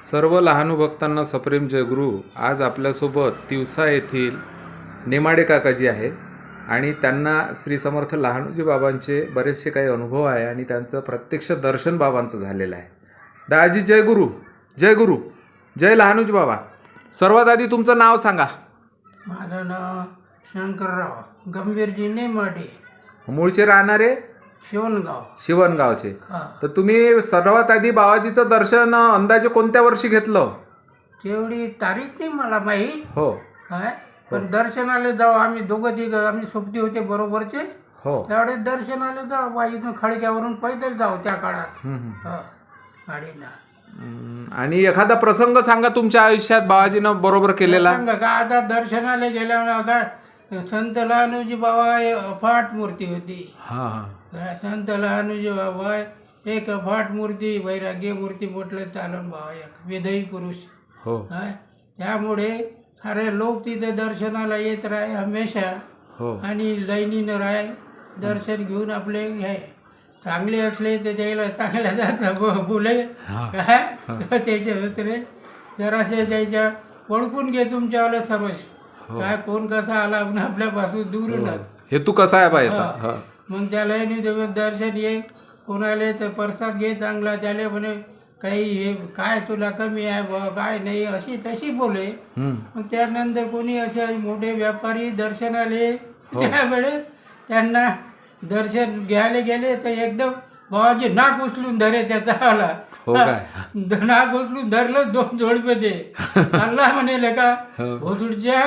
सर्व लहानू भक्तांना सप्रेम जयगुरु. आज आपल्यासोबत तिवसा येथील नेमाडे काकाजी आहे आणि त्यांना श्री समर्थ लहानूजी बाबांचे बरेचसे काही अनुभव आहे आणि त्यांचं प्रत्यक्ष दर्शन बाबांचं झालेलं आहे. दाजी जय गुरु जय गुरु जय लहानूजी बाबा. सर्वात आधी तुमचं नाव सांगा. माझं नाव शंकरराव गंभीरजी नेमाडे. मूळचे राहणारे? शिवणगाव. शिवणगावचे. हा. तर तुम्ही सर्वात आधी बाबाजीचं दर्शन अं, अंदाजे कोणत्या वर्षी घेतलं? तेवढी तारीख नाही मला माहीत. हो. काय? पण दर्शनाला जाऊ आम्ही दोघं तिघं आम्ही सोबती होते बरोबरचे. हो. त्यावेळेस दर्शनाला जाऊ बा इथून खडक्यावरून पैदल जाऊ त्या काळात. हम्म, हम्म. हा. गाडीनं हम्म, आणि एखादा प्रसंग सांगा तुमच्या आयुष्यात बाबाजीनं बरोबर केलेला. सांगा का? आता दर्शनाला गेल्यावर संत लहानूजी बाबा हे अफाट मूर्ती होती. हा हा. काय संत लहानूजी बाबा एक अफाट मूर्ती वैराग्य मूर्ती म्हटलं चालन बाबा एक विधई पुरुष. हो. त्यामुळे सारे लोक तिथे दर्शनाला येत राहे हमेशा. हो. आणि लाईनीनं राहे दर्शन घेऊन आपले हे चांगले असले तर त्याला चांगल्या जायचं बोले. काय तर त्याचे उतरे जरासे त्याच्या ओळखून घे तुमच्यावाला सर्वच. काय कोण कसा आला आपल्यापासून दूरूनच हेतू कसा आहे बायचा हा. मग त्याला नाही ते दर्शन ये. कोणाला तर प्रसाद घे चांगला त्याला म्हणे काही हे काय तुला कमी आहे बुवा काय नाही अशी तशी बोले. मग त्यानंतर कोणी असे मोठे व्यापारी दर्शनाले त्यावेळेस त्यांना दर्शन घ्यायला गेले तर एकदम बाबाजी नाक उचलून धरे त्याचा आला हो काय? नाक उचलून धरलं दोन जोडपे दे अल्ला म्हणे का? हो. भोसुडच्या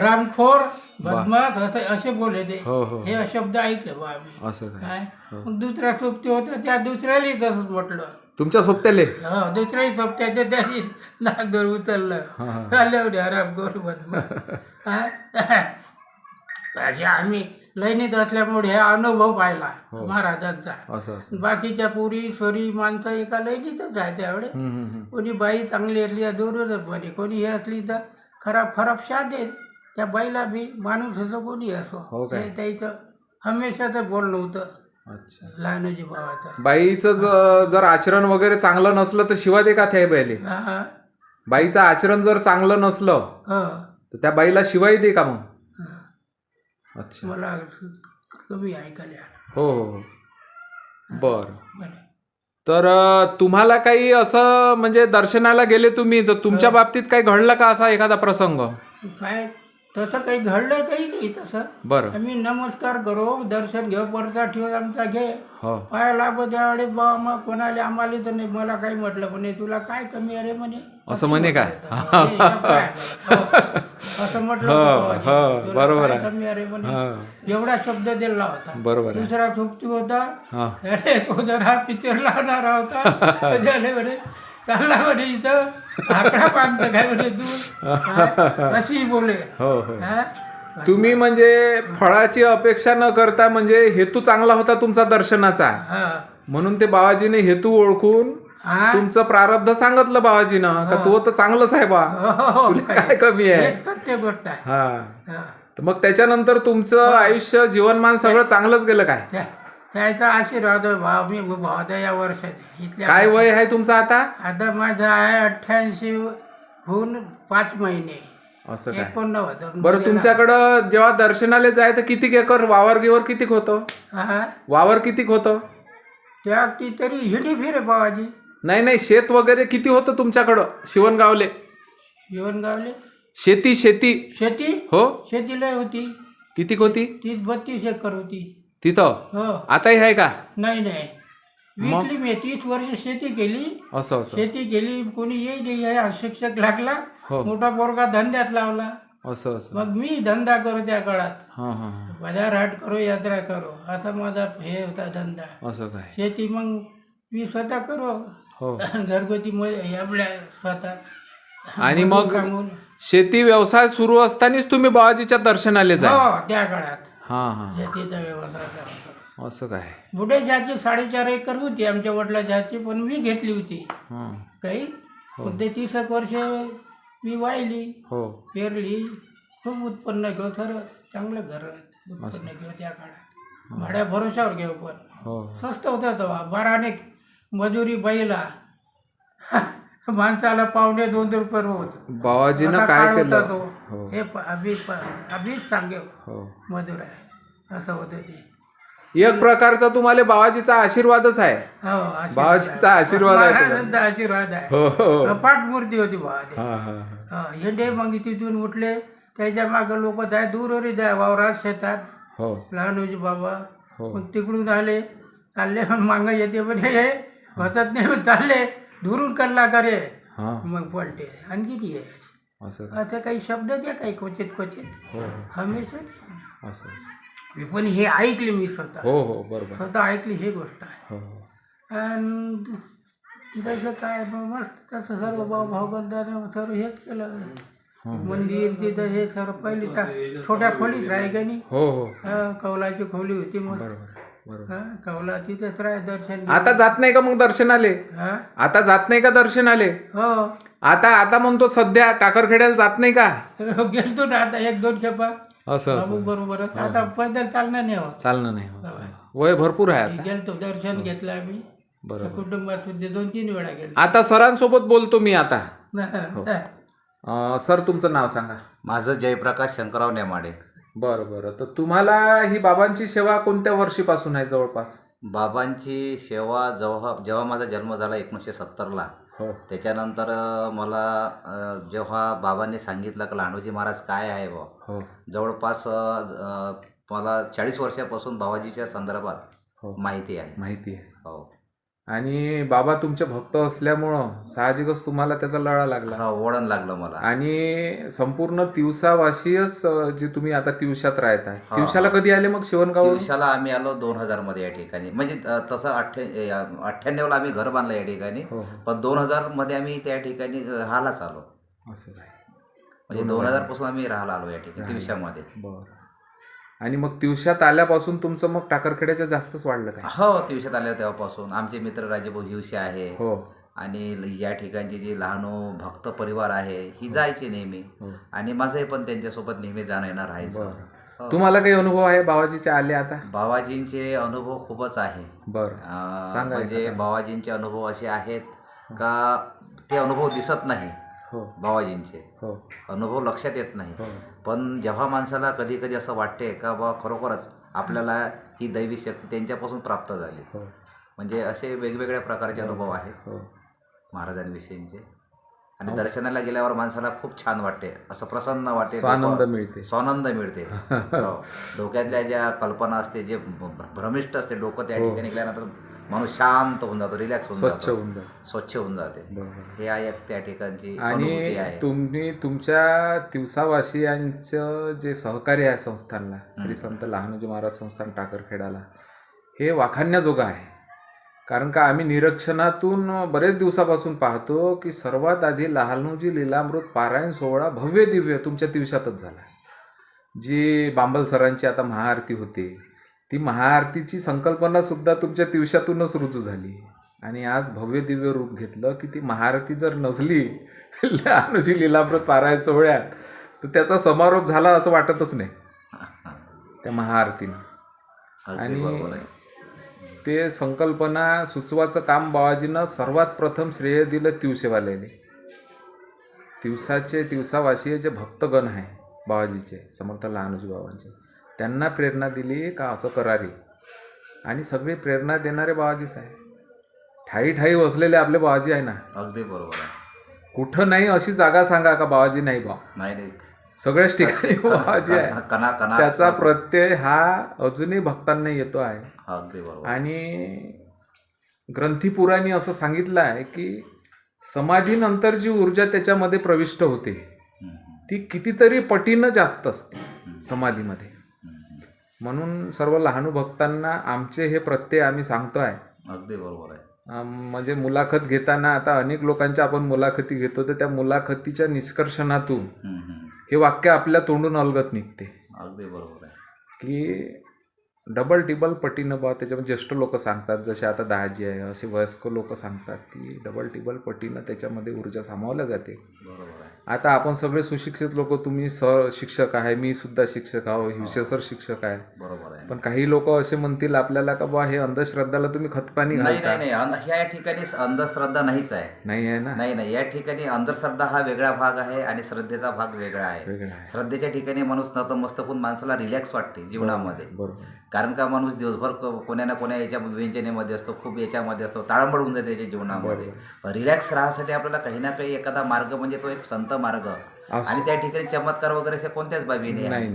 रामखोर बदमाश असे असे बोले ते. हो हो हे शब्द ऐकले बा आम्ही. असं काय? काय? मग दुसरा सोबती होता त्या दुसऱ्यालाही तसंच म्हटलं. तुमच्या सोबत्याले? हो दुसऱ्याही सोबत्याच्या त्यांनी नागदर उचललं. हा, हा. चालले होते आराम करू बदमाश. असे आम्ही लैनीत असल्यामुळे हे अनुभव पाहिला हो. महाराजांचा. असं असं. बाकीच्या पुरी सोरी माणसं एका लैनीतच आहे त्यावेळे हम्म, हम्म, हम्म. कोणी बाई चांगली असली तर दूरच म्हणे कोणी हे असली तर खराब खराब शादे त्या बाईला बी माणूस असो कोणी असो. हो काय? हे त्याचं हमेशाच बोलणं होतं. अच्छा. लहानोजी भावाचं. बाईचं ज- जर आचरण वगैरे चांगलं नसलं तर शिवा दे का त्या बाईले? हा बाईचं आचरण जर चांगलं नसलं हो. तर त्या बाईला शिवाई दे का मग? अच्छा. मला कमी ऐकायला आलं. हो हो हो. बरं. बरं. तर अ, तुम्हाला काही असं म्हणजे दर्शनाला गेले तुम्ही तर तुमच्या बाबतीत काही घडलं का असा एखादा प्रसंग? काय तसं काही घडलं काही नाही तसं. बरं. आम्ही नमस्कार करू दर्शन घेऊ परचा ठेवत आमचा घे. हो. पाय लागो त्यावेळेस बा मग कोणाला आम्हाला तर नाही मला काही म्हटलं म्हणे तुला काय कमी आहे रे म्हणे? असं म्हणे काय? हो, हे पाय. लागो. हो. असं म्हटलं हो, होतं बाबाजी. हो, तुला बरोबर काय आहे. कमी आहे रे म्हणे हा, एवढा शब्द दिला होता बरोबर आहे दुसरा सोबती होता हा अरे तो जरा पिक्चर लावणारा होता झाले म्हणे चालला म्हणे इथं आकडा काय म्हणे तू? अशी बोले हो हो हा? तुम्ही म्हणजे फळाची अपेक्षा न करता म्हणजे हेतू चांगला होता तुमचा दर्शनाचा हा. म्हणून ते बाबाजीने हेतू ओळखून? तुमचं प्रारब्ध सांगितलं बाबाजीनं का तो तर चांगलंच आहे बा. हो, हो, तुला काय कमी आहे? एक सत्य गोष्ट आहे. हा. हा. तर मग त्याच्यानंतर तुमचं आयुष्य जीवनमान सगळं चांगलंच गेलं काय? त्या- त्याचा आशीर्वाद भाव मी या वर्षात इथल्या काय वय आहे तुमचं आता? आता माझं आहे अठ्ठ्याऐंशी होऊन पाच महिने. असं काय? एकोणनव्वद. बरं तुमच्याकडं जेव्हा दर्शनाला जाय तर किती एकर वावर गिवर कितीक होतं? हा? वावर कितीक होतं? त्या ती तरी हिंडी फिरे बाबाजी. नाही नाही शेत वगैरे किती होतं तुमच्याकडं? शिवणगावले. येऊन गावले शेती शेती. शेती? हो. शेतीला होती. कितीक होती? तीस बत्तीस एकर होती. तिथं? हो. आताही आहे का? नाही नाही. विकली मी तीस वर्ष शेती केली. असं असं. शेती केली कोणी येई नाही आहे शिक्षक लागला. हो. मोठा पोरगा धंद्यात लावला. असं असं. मग मी धंदा करू त्या काळात. हां हां हां. बाजार हाट करू यात्रा करू. असा माझा हे होता धंदा. असं काय? शेती मग मी स्वतः करू. हो. घरगुती आपल्या स्वतः आणि मग सांगून. शेती व्यवसाय सुरू असतानाच तुम्ही बाबाजीच्या दर्शनाला जा हो त्या काळात. हां हां शेतीचा व्यवसाय. असं काय? पुढे ज्याची साडेचार एकर होती आमच्या वडिलाची पण मी घेतली होती. हां. काही? मग ते तीस एक वर्ष मी वाहिली हो. पेरली खूप उत्पन्न घेऊ सर चांगलं घर उत्पन्न घेऊ त्या काळात. भाड्या भरोशावर घेऊ पण. हो. स्वस्त होतं तेव्हा बाराने मजुरी बाईला माणसाला पावणे दोन रुपये रोज. बाबाजीनं असा काय होता केलं? तो हो. हे अभि अभिच सांगे हो. मधुर आहे. असं होतं ते. एक प्रकारचा तुम्हाला बाबाजीचा आशीर्वादच आहे. हो बाबाजीचा आहे. आशीर्वाद आहे आशीर्वाद आहे. हो हो अपाट मूर्ती होती बाबा हा हा हा. हेंडे मग तिथून उठले. त्याच्यामागे लोक जाय दूरवरी जाय वावरात शेतात. हो. लहानोजी बाबा. हो. मग तिकडून आले. चालले मग मागं येते म्हणजे हे होतात नाही चालले. दुरून कल्ला करे. हा. मग पलटे. आणखी ती आहे? असं असं काही शब्द द्या काही क्वचित क्वचित. हो हो. हमेशा नाही. असं असं. मी पण हे ऐकले मी स्वतः. हो हो बरोबर. स्वतः ऐकली ही गोष्ट आहे. हो हो. आणि जसं काय मग मस्त तसं सर्व भाऊ भावबंधाने सर्व हेच केलं. हो मंदिर तिथं हे सर्व पहिली त्या छोट्या खोलीत राही का नाही हो हो. हा, कौलाची खोली होती मस्त. बरोबर. बरोबर. हा, कौला तिथेच राह दर्शन घे. आता जात नाही का मग दर्शनाले हा? आता जात नाही का दर्शनाले हो. आता आता म्हणतो सध्या टाकरखेड्याला जात नाही का? गेलतो ना आता एक दोन खेपा. असं बाबू असं बरोबरच आता पैदल चालणार नाही होत चालणं नाही होत. वय भरपूर आहे आता. गेलतो दर्शन घेतलं आम्ही. बरोबर. कुटुंबात सुद्धा दोन तीन वेळा गेलो आता सरांसोबत बोलतो मी आता. हो. अं, सर तुमचं नाव सांगा. माझं जयप्रकाश शंकरराव नेमाडे. बरं बरं. तर तुम्हाला ही बाबांची सेवा कोणत्या वर्षीपासून आहे जवळपास? बाबांची सेवा जेव्हा जेव्हा माझा जन्म झाला एकोणीसशे सत्तरला हो. त्याच्यानंतर अ, मला अ, जेव्हा बाबांनी सांगितलं की लहानोजी महाराज काय आहे बा हो. जवळपास अ, अ, मला चाळीस वर्षापासून बाबाजीच्या संदर्भात हो. माहिती आहे. माहिती आहे. हो. आणि बाबा तुमचे भक्त असल्यामुळं साहजिकच तुम्हाला त्याचा लळा लागला. हा वळण लागलं मला. आणि संपूर्ण तिवसावाशीच जे तुम्ही आता तिवशात राहता हा. तिवशाला कधी आले मग शिवणगाव दिवसाला आम्ही आलो दोन हजारमध्ये या ठिकाणी. म्हणजे अ, तसं अठ्ठ्या अठ्ठ्याण्णवला आम्ही घर बांधलं या ठिकाणी. हो पण दोन हजारमध्ये आम्ही त्या ठिकाणी अ, राहायलाच आलो. हो असं काय? म्हणजे दोन हजारपासून आम्ही राहायला आलो या ठिकाणी दिवसामध्ये बरं. आणि मग तिवशात आल्यापासून तुमचं मग टाकरखेड्याच्या जास्तच वाढलं काय? हो दिवसात आले तेव्हापासून. आमचे मित्र राजेभाऊ हिवसे आहे. हो. आणि या ठिकाणचे जे लहान भक्त परिवार आहे ही जायचे नेहमी. हो. आणि माझंही पण त्यांच्यासोबत नेहमी जाणं येणं राहायचं हो. तुम्हाला काही अनुभव आहे बाबाजीचे आले आता? बाबाजींचे अनुभव खूपच आहे. बरं. म्हणजे. बाबाजींचे अनुभव असे आहेत का ते अनुभव दिसत नाही. हो. बाबाजींचे. हो. अनुभव लक्षात येत नाही. हो. पण जेव्हा माणसाला कधी कधी असं वाटते का बा खरोखरच आपल्याला ही दैवी शक्ती त्यांच्यापासून प्राप्त झाली. हो. म्हणजे असे वेगवेगळ्या प्रकारचे अनुभव आहेत. हो. महाराजांविषयींचे. आणि दर्शनाला गेल्यावर माणसाला खूप छान वाटते. असं प्रसन्न वाटते. स्वानंद मिळते. स्वानंद मिळते. हो. डोक्यातल्या ज्या कल्पना असते जे भ्र- भ्रमिष्ट असते डोकं त्या. ठिकाणी गेल्यानंतर माणूस शांत होऊन जातो रिलॅक्स होऊन स्वच्छ जातो. होऊन जाईल स्वच्छ होऊन जाते. हे आहे त्या ठिकाणची आणि तुम्ही तुमच्या तिवसावासियांचं जे सहकार्य आहे संस्थानला श्री संत लहानोजी महाराज संस्थान टाकरखेडाला हे वाखाणण्याजोगं आहे. कारण का आम्ही निरीक्षणातून बरेच दिवसापासून पाहतो की सर्वात आधी लहानोजी लीलामृत पारायण सोहळा भव्य दिव्य तुमच्या दिवसातच झाला. जी बांबल सरांची आता महाआरती होते ती महाआरतीची संकल्पना सुद्धा तुमच्या दिवसातूनच रुजू झाली. आणि आज भव्य दिव्य रूप घेतलं की ती महाआरती जर नसली लहानोजी लीलामृत पारायण सोहळ्यात तर त्याचा समारोप झाला असं वाटतच नाही. त्या महाआरतीनं. आणि ते संकल्पना सुचवाचं काम बाबाजीनं सर्वात प्रथम श्रेय दिलं तिवसेवाल्याने. तिवसाचे तिवसावासीय जे भक्तगण आहे बाबाजीचे समर्थ लहानोजी बाबांचे त्यांना प्रेरणा दिली का असं करारी आणि सगळी प्रेरणा देणारे बाबाजीच आहे. ठाई ठाई बसलेले आपले बाबाजी आहे ना? अगदी बरोबर आहे. कुठं नाही अशी जागा सांगा का बाबाजी नाही बा. नाही नाही सगळ्याच ठिकाणी बाबाजी आहे. त्याचा प्रत्यय हा अजूनही भक्तांना येतो आहे. आणि ग्रंथीपुराणी असं सांगितलं आहे की समाधीनंतर जी ऊर्जा त्याच्यामध्ये प्रविष्ट होते ती कितीतरी पटीनं जास्त असते समाधीमध्ये. म्हणून सर्व लहानू भक्तांना आमचे हे प्रत्यय आम्ही सांगतो आहे. अगदी बरोबर आहे. म्हणजे मुलाखत घेताना आता अनेक लोकांच्या आपण मुलाखती घेतो तर त्या मुलाखतीच्या निष्कर्षणातून. हे वाक्य आपल्या तोंडून अलगत निघते. अगदी बरोबर आहे. की डबल टिबल पटीनं बा त्याच्यामध्ये ज्येष्ठ लोक सांगतात जसे आता दहाजी आहे असे वयस्क लोक सांगतात की डबल टिबल पटीनं त्याच्यामध्ये ऊर्जा सामावल्या जाते. आता आपण सगळे सुशिक्षित लोक तुम्ही स शिक्षक आहे मी सुद्धा शिक्षक आहो हिवशे सर शिक्षक आहे. बरोबर आहे. पण काही लोक असे म्हणतील आपल्याला का बा हे अंधश्रद्धाला तुम्ही खतपाणी नाही घालता? नाही नाही अंध- ह्या ठिकाणी अंधश्रद्धा नाहीच आहे. नाही आहे ना? नाही नाही या ठिकाणी अंधश्रद्धा हा वेगळा भाग आहे आणि श्रद्धेचा भाग वेगळा आहे. वेगळं आहे. श्रद्धेच्या ठिकाणी माणूस नतमस्तक होऊन माणसाला रिलॅक्स वाटते जीवनामध्ये. बरोबर. कारण का माणूस दिवसभर कोण्या ना कोण्या याच्या व्यंजनेमध्ये असतो खूप याच्यामध्ये असतो ताळंबळ होऊन जाते त्याच्या जीवनामध्ये. रिलॅक्स राहण्यासाठी आपल्याला काही ना काही एखादा मार्ग म्हणजे तो एक संत मार्ग. आणि त्या ठिकाणी चमत्कार वगैरे असे कोणत्याच बाबी नाही.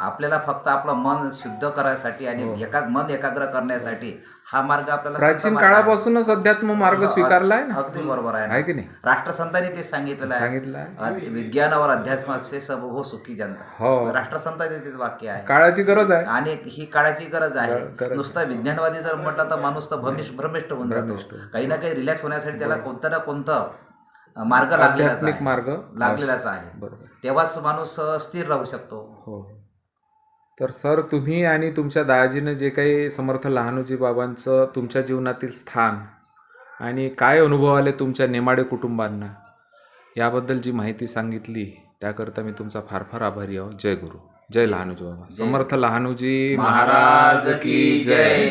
आपल्याला फक्त आपलं मन शुद्ध करायसाठी आणि एका मन एकाग्र करण्यासाठी हा मार्ग आपल्याला हो. प्राचीन. काळापासूनच अध्यात्म मार्ग स्वीकारला आहे ना? अगदी बरोबर आहे. की नाही? राष्ट्रसंतांनी ते सांगितलेलं आहे. सांगितलं विज्ञानावर अध्यात्माचे सब हो सुखी जनता. हो. राष्ट्रसंतांचे तेच वाक्य आहे. काळाची गरज आहे. आणि ही काळाची गरज आहे. नुसता विज्ञानवादी जर म्हटलं तर माणूस तर भ्रमिष्ट भ्रमिष्ट होऊन भ्रमिष्ठ जातो काही ना काही रिलॅक्स होण्यासाठी त्याला कोणतं ना कोणतं मार्ग आहे. मार्ग लागलेलाच आहे. तेव्हाच माणूस स्थिर राहू शकतो. हो. तर सर तुम्ही आणि तुमच्या दाजीनं जे काही समर्थ लहानोजी बाबांचं तुमच्या जीवनातील स्थान आणि काय अनुभव आले तुमच्या नेमाडे कुटुंबांना याबद्दल जी माहिती सांगितली त्याकरता मी तुमचा फार फार आभारी आहो. जय गुरु. जय लहानोजी बाबा. समर्थ लहानोजी महाराज की जय.